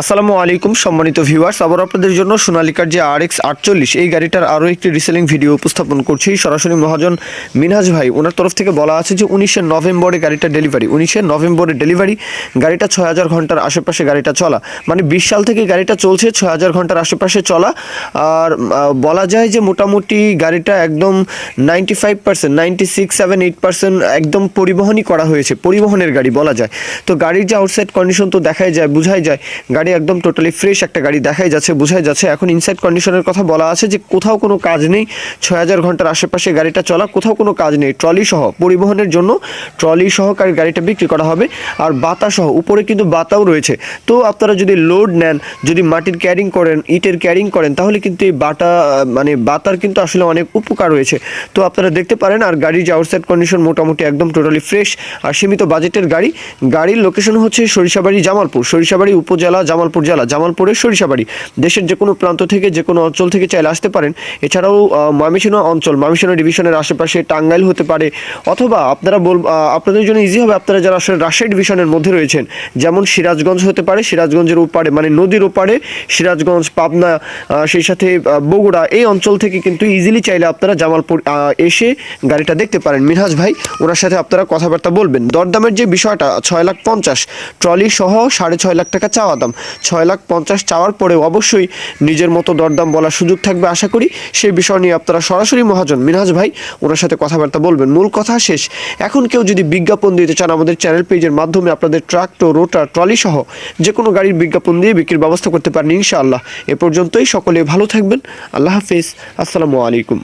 আসসালামু আলাইকুম, সম্মানিত ভিউয়ার্স আবার আপনাদের জন্য সোনালিকার যে আর এক্স আটচল্লিশ, এই গাড়িটার আরও একটি রিসেলিং ভিডিও উপস্থাপন করছি। সরাসরি মহাজন মিনহাজ ভাই, ওনার তরফ থেকে বলা আছে যে উনিশে নভেম্বরে গাড়িটা ডেলিভারি উনিশে নভেম্বরে ডেলিভারি গাড়িটা ছয় হাজার ঘণ্টার আশেপাশে গাড়িটা চলা। মানে বিশ সাল থেকে গাড়িটা চলছে, ছয় হাজার ঘণ্টার আশেপাশে চলা। আর বলা যায় যে মোটামুটি গাড়িটা একদম ninety five percent ninety six seven eight percent একদম পরিবহনই করা হয়েছে, পরিবহনের গাড়ি বলা যায়। তো গাড়ির যে আউটসাইড কন্ডিশন তো দেখাই যায়, বোঝাই যায়, গাড়ি একদম টোটালি ফ্রেশ একটা গাড়ি দেখাই যাচ্ছে, বোঝাই যাচ্ছে। এখন ইনসাইড কন্ডিশনের কথা বলা আছে যে কোথাও কোনো কাজ নেই, ছয় হাজার ঘণ্টার আশেপাশে গাড়িটা চলা, কোথাও কোনো কাজ নেই। ট্রলি সহ, পরিবহনের জন্য ট্রলি সহকারী গাড়িটা বিক্রি করা হবে। আর বাতা সহ, উপরে কিন্তু বাতাও রয়েছে। তো আপনারা যদি লোড নেন, যদি মাটির ক্যারিং করেন, ইটের ক্যারিং করেন, তাহলে কিন্তু এই বাটা মানে বাতার কিন্তু আসলে অনেক উপকার রয়েছে। তো আপনারা দেখতে পারেন, আর গাড়ির যে আউটসাইড কন্ডিশন মোটামুটি একদম টোটালি ফ্রেশ আর সীমিত বাজেটের গাড়ি। গাড়ির লোকেশন হচ্ছে সরিষাবাড়ি জামালপুর। সরিষাবাড়ি উপজেলা জামালপুর জেলা। জামালপুরের সরিষাবাড়ি, দেশের যে কোনো প্রান্ত থেকে যে কোনো অঞ্চল থেকে চাইলে আসতে পারেন। এছাড়াও ময়মনসিংহ অঞ্চল ময়মনসিংহ ডিভিশনের আশেপাশে টাঙ্গাইল হতে পারে। অথবা আপনারা বল আপনাদের জন্য ইজি হবে আপনারা যারা আসলে রাজশাহী ডিভিশনের মধ্যে রয়েছেন, যেমন সিরাজগঞ্জ হতে পারে, সিরাজগঞ্জের ওপারে মানে নদীর ওপারে, সিরাজগঞ্জ, পাবনা সেই সাথে বগুড়া, এই অঞ্চল থেকে কিন্তু ইজিলি চাইলে আপনারা জামালপুর এসে গাড়িটা দেখতে পারেন। মিনহাজ ভাই, ওনার সাথে আপনারা কথাবার্তা বলবেন। দরদামের যে বিষয়টা, ছয় লাখ পঞ্চাশ, ট্রলি সহ সাড়ে ছয় লাখ টাকা চাওয়া দাম। ছয় লাখ পঞ্চাশ চাওয়ার পরে অবশ্যই নিজের মতো দরদাম বলার সুযোগ থাকবে আশা করি। সেই বিষয় নিয়ে আপনারা সরাসরি মহাজন মিনহাজ ভাই ওনার সাথে কথাবার্তা বলবেন। মূল কথা শেষ। এখন কেউ যদি বিজ্ঞাপন দিতে চান আমাদের চ্যানেল পেজের মাধ্যমে আপনাদের ট্রাক্টর রোটার, ট্রলি সহ যে কোনো গাড়ির বিজ্ঞাপন দিয়ে বিক্রির ব্যবস্থা করতে পারেন ইনশাআল্লাহ। এ পর্যন্তই। সকলে ভালো থাকবেন। আল্লাহ হাফিজ। আসসালামু আলাইকুম।